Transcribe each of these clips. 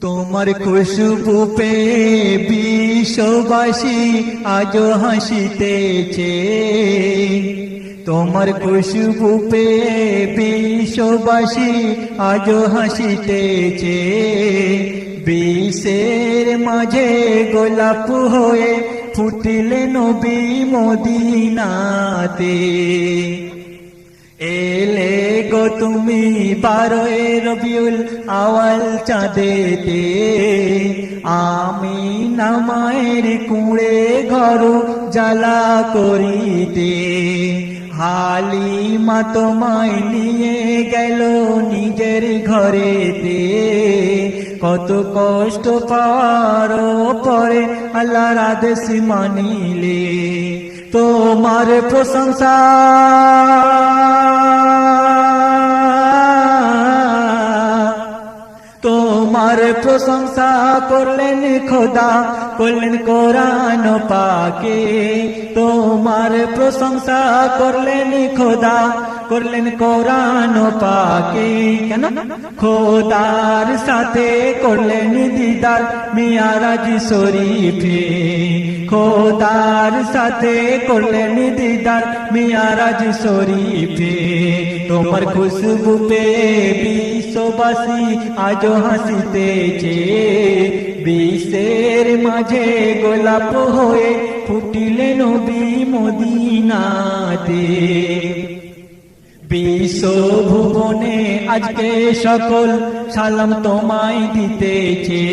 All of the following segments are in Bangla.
তোমার খুশবু পে বিশ্ববাসী আজও হাসিতেছে। তোমার খুশবু পে বিশ্ববাসী আজও হাসিতেছে। বিশ্বের মাঝে গোলাপ হয়ে ফুটিলে নবী মদিনাতে। এলে তুমি বারোয় রবিউল আওয়াল চাঁদেতে। আমি নামায়ের কুড়ে ঘর জ্বালা করিতে। হালিমা তোমায় নিয়ে গেল নিজের ঘরেতে। কত কষ্ট পাওয়ার পরে আল্লাহর আদেশ মানিলে। তোমার প্রশংসা প্রশংসা করলেন খোদা করলেন কোরআন পাকে। তোমার প্রশংসা করলেন খোদা করলেন কোরআন পাকে। কেন? খোদার সাথে করলেন দিদার মিয়ারাজ শরীফে। খোদার সাথে করলেন দিদার মিয়ারাজ শরীফে। তোমার খুশবু পে বিশ্ববাসী আজও হাসিতেছে। বিশ্বের মাঝে গোলাপ হয়ে ফুটিলে নবী মদিনাতে। বিশ্ব ভুবনে, আজকে সকল সালাম তোমায় দিতেছে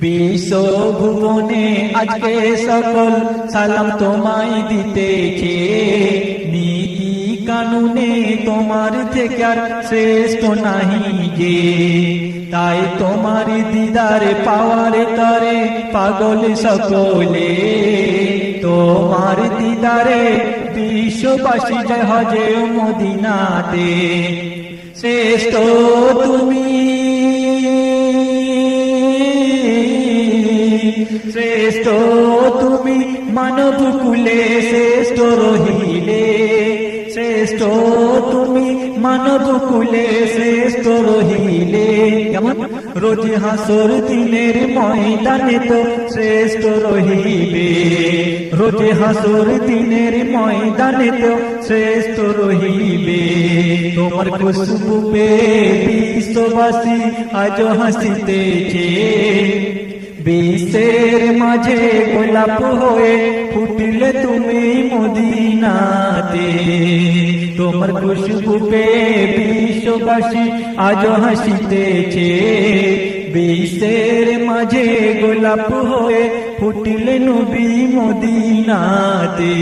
বিশ্ব ভুবনে, আজকে সকল সালাম তোমায় দিতেছে নীতি কানুনে তোমার থেকে আর শ্রেষ্ঠ নাহি যে। তাই তোমার দিদার পাওয়ার তরে পাগল সকলে। তোমার দিদারে বিশ্ববাসী জয় হজে মদিনাতে শ্রেষ্ঠ তুমি। শ্রেষ্ঠ তুমি মানব কুলে শ্রেষ্ঠ রহিলে। শ্রেষ্ঠ, তুমি মানব কুলে শ্রেষ্ঠ রহিলে। কেমন? রোজ হাসর দিনের ময়দানে তো শ্রেষ্ঠ রহিবে। রোজ হাসর দিনের ময়দানে তো শ্রেষ্ঠ রহিবে। তোমার খুশবু বিশ্ববাসী আজ হাসিতেছে। বিশ্বের মাঝে গোলাপ হয়ে ফুটিলে তুমি মদিনাতে। তোমার খুশবু পে বিশ্ববাসী আজ হাসিতেছে বিশ্বের মাঝে গোলাপ হয়ে ফুটিলে নবী মদিনাতে।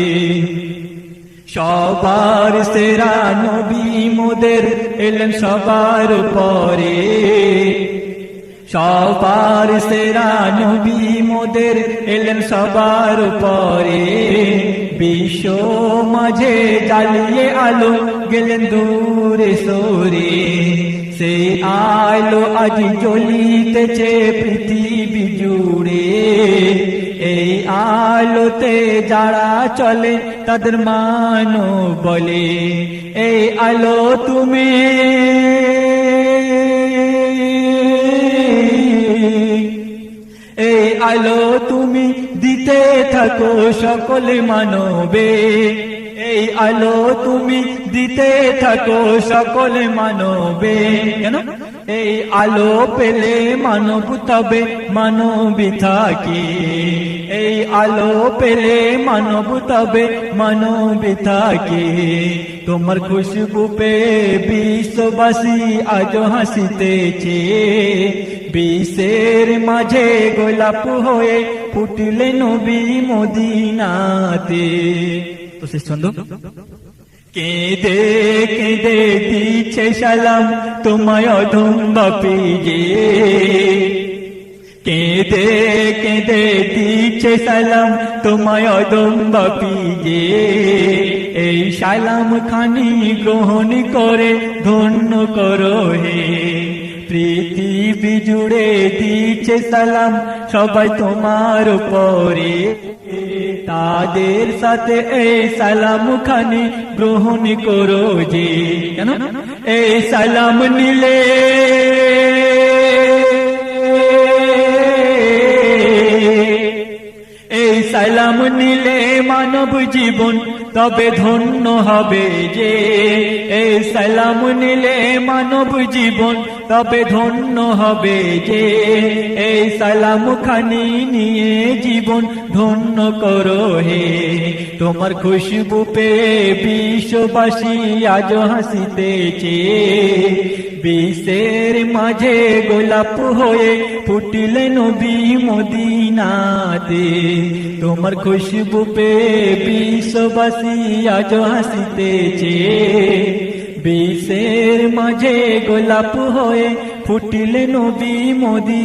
সবার সেরা নবী মোদের এলেন সবার পরে। সবার সেরা নবী মোদের এলেন সবার পরে বিশ্ব মাঝে জ্বালিয়ে আলো গেলেন দূরে সরে। সে আলো আজ জ্বলিতেছে পৃথিবী জুড়ে। এই আলোতে যারা চলে তাদের মানো বলে। এই আলো তুমি। এই আলো তুমি দিতে থাকো সকলে মানবে। এই আলো তুমি দিতে থাকো সকলে মানবে। কেন? এই আলো পেলে মানব তবে মানবী থাকি। এই আলো পেলে মানব তবে মানবী থাকি। তোমার খুশবু পে বিশ্ববাসী আজ হাসিতেছে। বিশ্বের মাঝে গোলাপ হয়ে ফুটলে নবী মদিনাতে। তো শেষ ছন্দ কেঁদে কেঁদে দিচ্ছে সালাম, তোমায় অধম বাপি কেঁদে কেঁদে দিচ্ছে সালাম, তোমায় অদম বাপি এই সালাম খানি গ্রহণ করে, ধন্য করো হে। পৃথিবী জুড়ে দিচ্ছে সালাম, সবাই তোমার পরে তাদের সাথে এই সালাম খানি গ্রহণ করো যে কেন? এই সালাম নিলে এই সালাম নিলে মানব জীবন তবে ধন্য হবে যে। এই সালাম নিলে মানব জীবন তবে ধন্য হবে যে এই সালাম খানি নিয়ে জীবন ধন্য করো হে। তোমার খুশবু পেয়ে বিশ্ববাসী আজ হাসিতেছে বিশ্বের মাঝে গোলাপ হয়ে ফুটিলে নবী মদিনাতে। তোমার খুশবু পেয়ে বিশ্ববাসী আজ হাসিতেছে বিশ্বের মাঝে গোলাপ হয়ে ফুটিলে নবী মোদি।